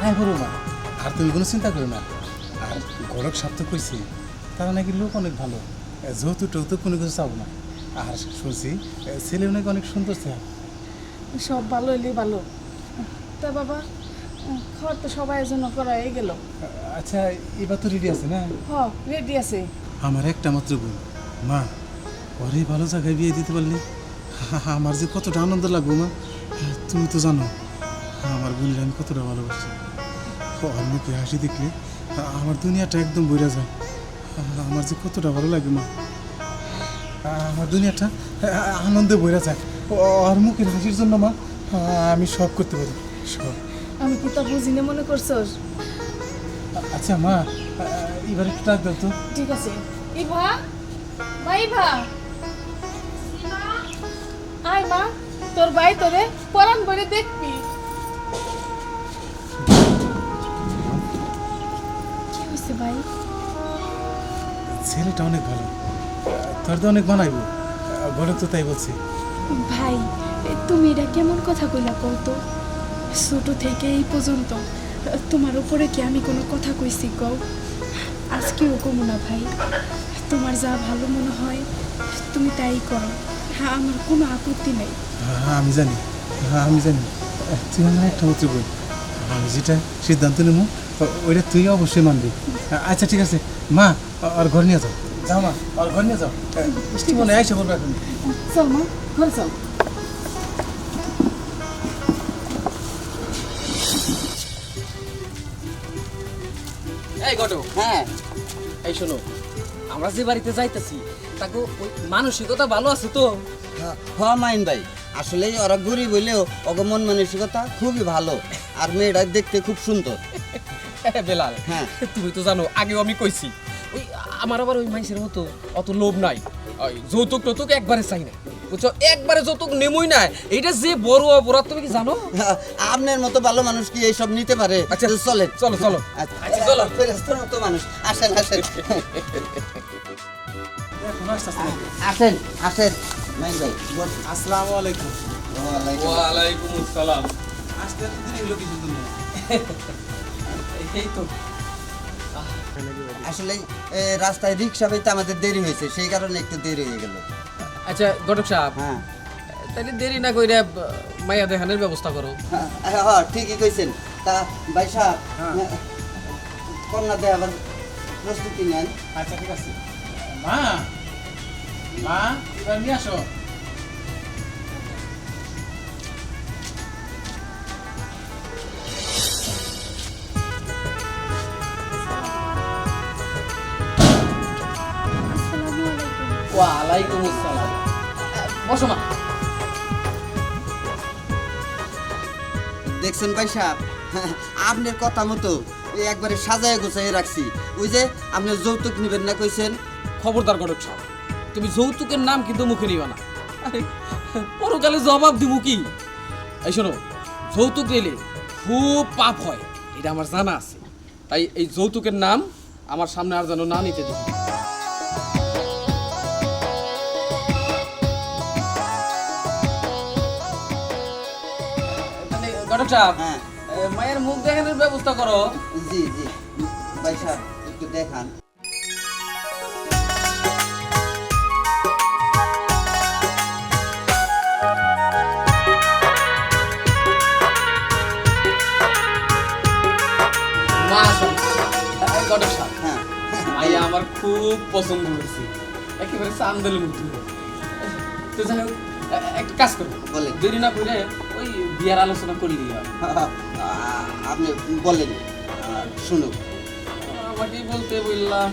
হ্যাঁ মা আর তুমি কোনো চিন্তা করো না। আর গড়ক তো কইছি তারা নাকি লোক অনেক ভালো। যেহেতু টৌতো কোনো কিছু চাবো না। আর শুনছি ছেলে নাকি অনেক সুন্দর ছেলে। সব ভালো হইলেই ভালো। তা বাবা খাওয়ার তো সবাই জন্য করা হয়ে গেল আচ্ছা এবার তো রেডি আছে না? হ রেডি আছে। আমার একটা মাত্র বোন। মা ওরে ভালো জায়গায় বিয়ে দিতে পারলে? আমার যে কতটা আনন্দ লাগবো মা। তুমি তো জানো আমার বোনের আমি কতটা ভালোবাসি। ওর মুখে হাসি দেখলে? আমার দুনিয়াটা একদম বইরা যায়। আমার যে কতটা ভালো লাগে মা। আমার দুনিয়াটা আনন্দে বইরা যায়। ওর মুখের হাসির জন্য মা আমি সব করতে পারি। সব। আমি কি তা বুঝি না মনে করছস? আচ্ছা মা এবার একটু ডাক দাও তো। ঠিক আছে। ইভা মা ইভা। আয় মা। তোর ভাই তোরে পরান বলে দেখবি। ভাই। ছেলেটা অনেক ভালো। তোর তো অনেক বানাইবো। বড় তো তাই বলছি। ভাই তুমি এটা কেমন কথা কইলা কও তো? ছোট থেকে এই পর্যন্ত তোমার উপরে কি আমি কোনো কথা কইছি কও? আজকেও কমু না ভাই। তোমার যা ভালো মনে হয় তুমি তাই করো। হ্যাঁ আমার কোনো আপত্তি নেই। হ্যাঁ আমি জানি। হ্যাঁ আমি জানি। তুই আমার একটা মাত্র বই আমি যেটা সিদ্ধান্ত নেব ওইটা তুই অবশ্যই মানবি। আচ্ছা ঠিক আছে। মা আর ঘর নিয়ে যাও। যাও মা আর ঘর নিয়ে যাও। বৃষ্টি মনে আইসা বলব এখন চল মা ঘর চল। এই ঘটক হ্যাঁ। এই শোনো আমরা যে বাড়িতে যাইতেছি তাকে ওই মানসিকতা ভালো আছে তো? হ মাইন ভাই। আসলে ওরা গরিব হইলেও অগমন মানসিকতা খুবই ভালো। আর মেয়েটা দেখতে খুব সুন্দর। বেলাল হ্যাঁ। তুমি তো জানো আগেও আমি কইছি ওই আমার আবার ওই মানুষের মতো অত লোভ নাই। ওই যৌতুক টৌতুক একবারে চাই না বুঝছ? একবারে যৌতুক নেমই না এটা যে বড় অপরাধ তুমি কি জানো? আপনার মতো ভালো মানুষ কি এইসব নিতে পারে? আচ্ছা, চলে। চলো, চলো। আচ্ছা আচ্ছা, চলো। মতো মানুষ। আসেন আসেন। আসেন আসেন। ভাই আসসালামু আলাইকুম। ওয়ালাইকুম ওয়ালাইকুম আসসালাম। আসতে এতদিন এগুলো কি সুন্দর না। এই তো। আসলে রাস্তায় রিক্সা পেতে আমাদের দেরি হয়েছে সেই কারণে একটু দেরি হয়ে গেল। আচ্ছা ঘটক সাহেব হ্যাঁ। তাহলে দেরি না কইরা মাইয়া দেখানোর ব্যবস্থা করো। হ্যাঁ, হ্যাঁ ঠিকই কইছেন। তা ভাই সাহেব হ্যাঁ। কন্যা দেওয়ার প্রস্তুতি নেন। আচ্ছা ঠিক আছে। মা মা এবার নিয়ে আসো। ওয়ালাইকুম আসসালাম। বসো মা। দেখছেন ভাই সাহেব? আপনার কথা মতো একবারে সাজায় গোছায় রাখছি। ওই যে আপনি যৌতুক নেবেন না কইছেন? খবরদার ঘটক সাহেব তুমি যৌতুকের নাম কিন্তু মুখে নিবা না। পরকালে জবাব দিব কি? এই শোনো যৌতুক নিলে খুব পাপ হয় এটা আমার জানা আছে। তাই এই যৌতুকের নাম আমার সামনে আর যেন না নিতে দিই হ্যাঁ। মায়ের মুখ দেখানোর ব্যবস্থা করো। জি জি। ভাই সাহেব একটু দেখান। হ্যাঁ। আমার খুব পছন্দ হয়েছে। একেবারে চান্দেল মূর্তি তো যাই হোক একটা কাজ করব বলেন। দেরি না করে বিয়ার আলোচনা করলি হয় আপনি বলেন শুনুক আমাকে বলতে বললাম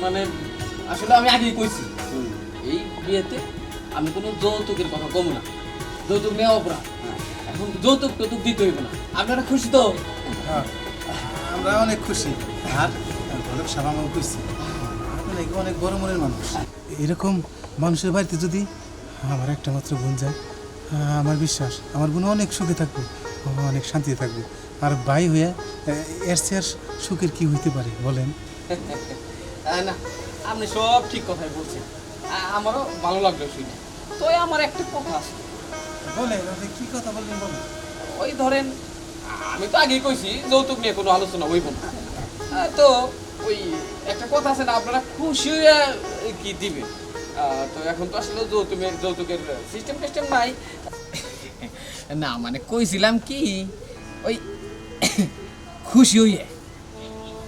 মানে আসলে আমি আগেই কইছি এই বিয়েতে আমি কোনো যৌতুকের কথা কম না। যৌতুক নেওয়া অপরাধ। হ্যাঁ। এখন যৌতুক টৌতুক দিতে হইব না। আপনারা খুশি তো? হ্যাঁ, আমরা অনেক খুশি। আর সাহেব আমার খুশি নাকি অনেক বড় মনের মানুষ। এরকম মানুষের বাড়িতে যদি আমার একটা মাত্র বোন যায় আমার বিশ্বাস আমার বোন অনেক সুখে থাকবে অনেক শান্তিতে থাকবে। আর ভাই হয়ে আহ, এর চেয়ে সুখের কি হইতে পারে বলেন? না আপনি সব ঠিক কথাই বলছেন। আমারও ভালো লাগল শুনে। তো আমার একটা কথা আছে। বলেন আপনি কি কথা বললেন বলেন? ওই ধরেন আমি তো আগেই কইছি যৌতুক নিয়ে কোনো আলোচনা হইব না। তো ওই একটা কথা আছে না আপনারা খুশি হইয়া কি দিবেন? তো এখন তো আসলে যৌতুকের যৌতুকের সিস্টেম টিস্টেম নাই। না মানে কইছিলাম কি, ওই খুশি হইয়া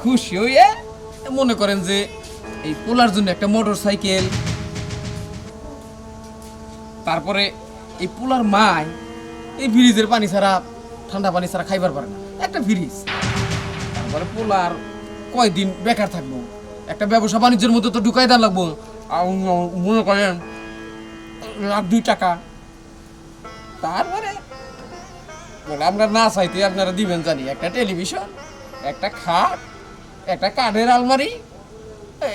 খুশি হইয়া মনে করেন যে এই পোলার জন্য একটা মোটর সাইকেল তারপরে এই পোলার মায় এই ফ্রিজের পানি ছাড়া, ঠান্ডা পানি ছাড়া খাইবার পারে না। একটা ফ্রিজ, তারপরে পোলার কয়দিন বেকার থাকব? একটা ব্যবসা বাণিজ্যের মধ্যে তো ঢুকাই দেওয়া লাগবো। মনে করেন লাখ দুই টাকা। তারপরে আমরা না চাইতে আপনারা দিবেন জানি একটা টেলিভিশন একটা খাট একটা কাঠের আলমারি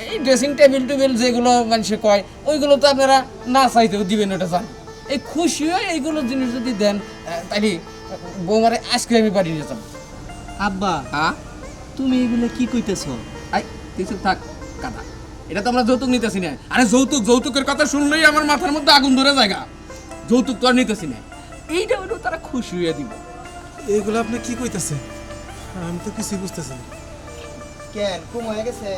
এই ড্রেসিং টেবিল টেবিল যেগুলো মানুষে কয় ওইগুলো তো আপনারা না চাইতেও দিবেন ওটা জানি। এই খুশি হয়ে এইগুলো জিনিস যদি দেন তাইলে বৌমারে আজকে আমি বাড়ি নিয়ে যাব আব্বা হ্যাঁ? তুমি এগুলো কি কইতেছ? আই চুপ থাক কাদা। এটা তো আমরা যৌতুক নিতেছি না। আরে যৌতুক যৌতুকের কথা শুনলেই আমার মাথার মধ্যে আগুন ধরে জায়গা যৌতুক তো আর নিতেছি না। এইটা হলো তারা খুশি হয়ে দিব। এগুলো আপনি কি কইতেছে আমি তো কিছুই বুঝতেছি না। কেন? কম হয়ে গেছে।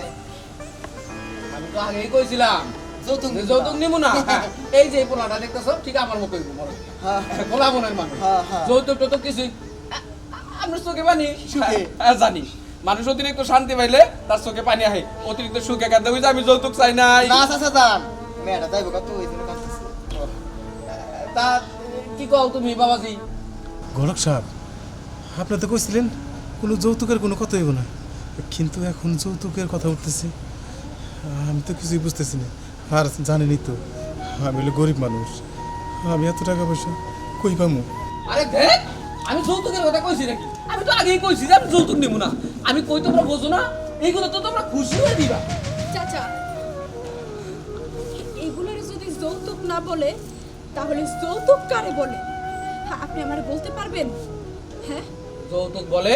আমি তো আগেই কইছিলাম যৌতুক যৌতুক নিব না। হ্যাঁ, এই যে পোলাটা দেখতেছো ঠিক আমার মতো হইব মনে পোলা বোনের মানুষ। হ্যাঁ, হ্যাঁ। যৌতুক তো কিছুই। আমরা চোখে। হ্যাঁ, জানি। মানুষ অতিরিক্ত শান্তি পাইলে তার চোখে পানি আহে। অতিরিক্ত সুখে কাঁদে যে আমি যৌতুক চাই নাই। না চাচা যান। মেয়েটা যাইব কত ওই জন্য কাঁদতেছে তা কি কও তুমি বাবাজি? গলক সাহেব আপনি তো কইছিলেন কোনো যৌতুকের কোনো কথা হইব না। কিন্তু এখন যৌতুকের কথা উঠতেছে। আমি তো কিছুই বুঝতেছি না। আর জানেনই তো আমি হলো গরিব মানুষ। আমি এত টাকা পয়সা কই পামু? আরে দেখ আমি যৌতুকের কথা কইছি নাকি? আমি তো আগেই কইছি যে আমি যৌতুক নিব না। আমি কই তোমরা বোঝো না? এইগুলো তো তোমরা খুশি হয়ে দিবা। চাচা এগুলোর যদি যৌতুক না বলে তাহলে যৌতুক কারে বলে? হ্যাঁ, আপনি আমার বলতে পারবেন? হ্যাঁ? যৌতুক বলে?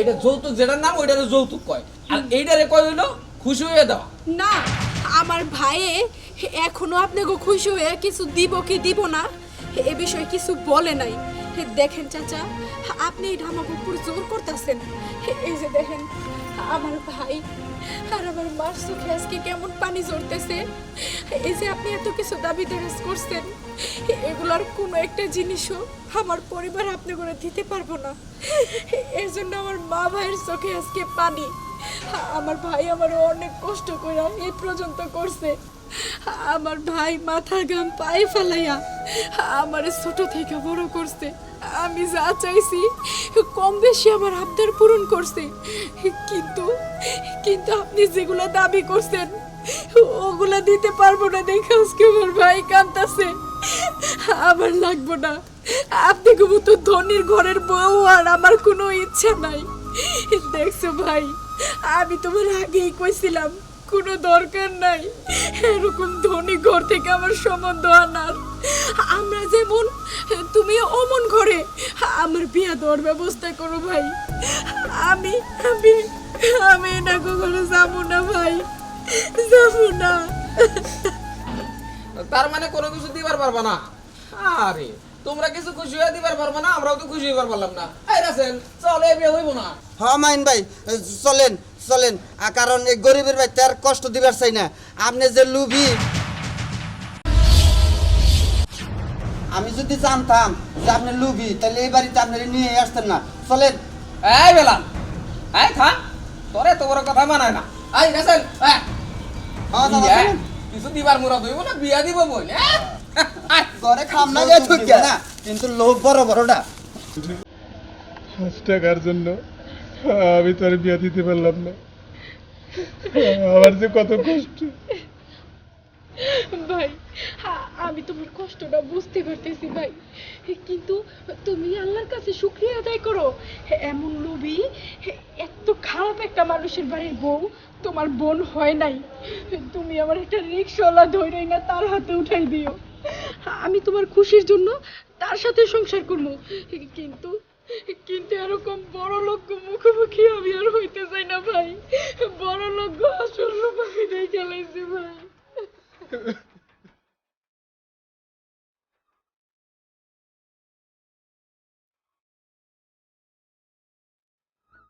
এটা যৌতুক যেটার নাম ওইটারে যৌতুক কয়। আর এইটারে কয় হইল খুশি হয়ে দাও না আমার ভাইয়ে এখনও আপনাকে খুশি হয়ে কিছু দিব কি দিব না এ বিষয়ে কিছু বলে নাই। দেখেন চাচা, আপনি এটা আমার উপর জোর করতেছেন। এই যে দেখেন, আমার ভাই আর আমার মার চোখে আজকে কেমন পানি ঝরতেছে। এই যে আপনি এত কিছু দাবি দেরাজ করছেন এগুলার কোনো একটা জিনিসও আমার পরিবার আপনি করে দিতে পারব না। এর জন্য আমার মা ভাইয়ের চোখে আজকে পানি। আমার ভাই আমার অনেক কষ্ট করে এই পর্যন্ত করছে। আমার ভাই মাথা গাম পায়ে ফেলাইয়া আমার ছোট থেকে বড় করছে। আমি যা চাইছি, কম বেশি আমার আবদার পূরণ করছে। কিন্তু কিন্তু আপনি যেগুলো দাবি করছেন, ওগুলা দিতে পারব না দেখে আজকে আমার ভাই কান্দাছে আমার লাগবো না। আপনি তো ধনির ঘরের বউ আর আমার কোনো ইচ্ছা নাই। দেখছ ভাই, আমি তোমার আগেই কইছিলাম কোনো দরকার নাই। এরকম ধনী ঘর থেকে আমার সম্বন্ধ আনার। আমরা যেমন তুমি অমন ঘরে। আমার বিয়া দেওয়ার ব্যবস্থা করো ভাই। আমি আমি আমি এটা কখনো যাব না ভাই। যাব না। তার মানে কোনো কিছু দিবার পারবা না? আরে তোমরা কিছু খুশি হয়ে দিবার পারবা না আমরাও তো খুশি হইবার পারলাম না। এই রাসেল চলে বিয়ে হইব না। হ্যাঁ মাইন ভাই চলেন। চলেন। আর কারণ এই গরিবের ভাই তার কষ্ট দিবার চাই না। আপনি যে লুবি আমি যদি জানতাম যে আপনি লুবি তাহলে এই বাড়িতে আপনার নিয়ে আসতেন না। চলেন। এই বেলা এই থাম। তোরে তো বড় কথা মানায় না। এই রাসেল এই, হ্যাঁ। কিছু দিবার মুরাদ হইব না? বিয়া দিব বই ঘরে খাম না কিন্তু লোক বড় বড়টা। পাঁচ টাকার জন্য আমি তো আর বিয়া দিতে পারলাম না। আমার যে কত কষ্ট। ভাই আমি তোমার কষ্টটা বুঝতে পারতেছি ভাই। কিন্তু তুমি আল্লাহর কাছে শুক্রিয়া আদায় করো। এমন লোভী, এত খারাপ একটা মানুষের বাড়ির বউ তোমার বোন হয় নাই। তুমি আমার একটা রিক্সাওয়ালা ধরে না তার হাতে উঠাই দিও। আমি তোমার খুশির জন্য তার সাথে সংসার করব। কিন্তু কিন্তু এরকম বড় লোক মুখোমুখি আমি আর হইতে চাই না ভাই। বড় লোক আসল লোক আমি দেখে ভাই।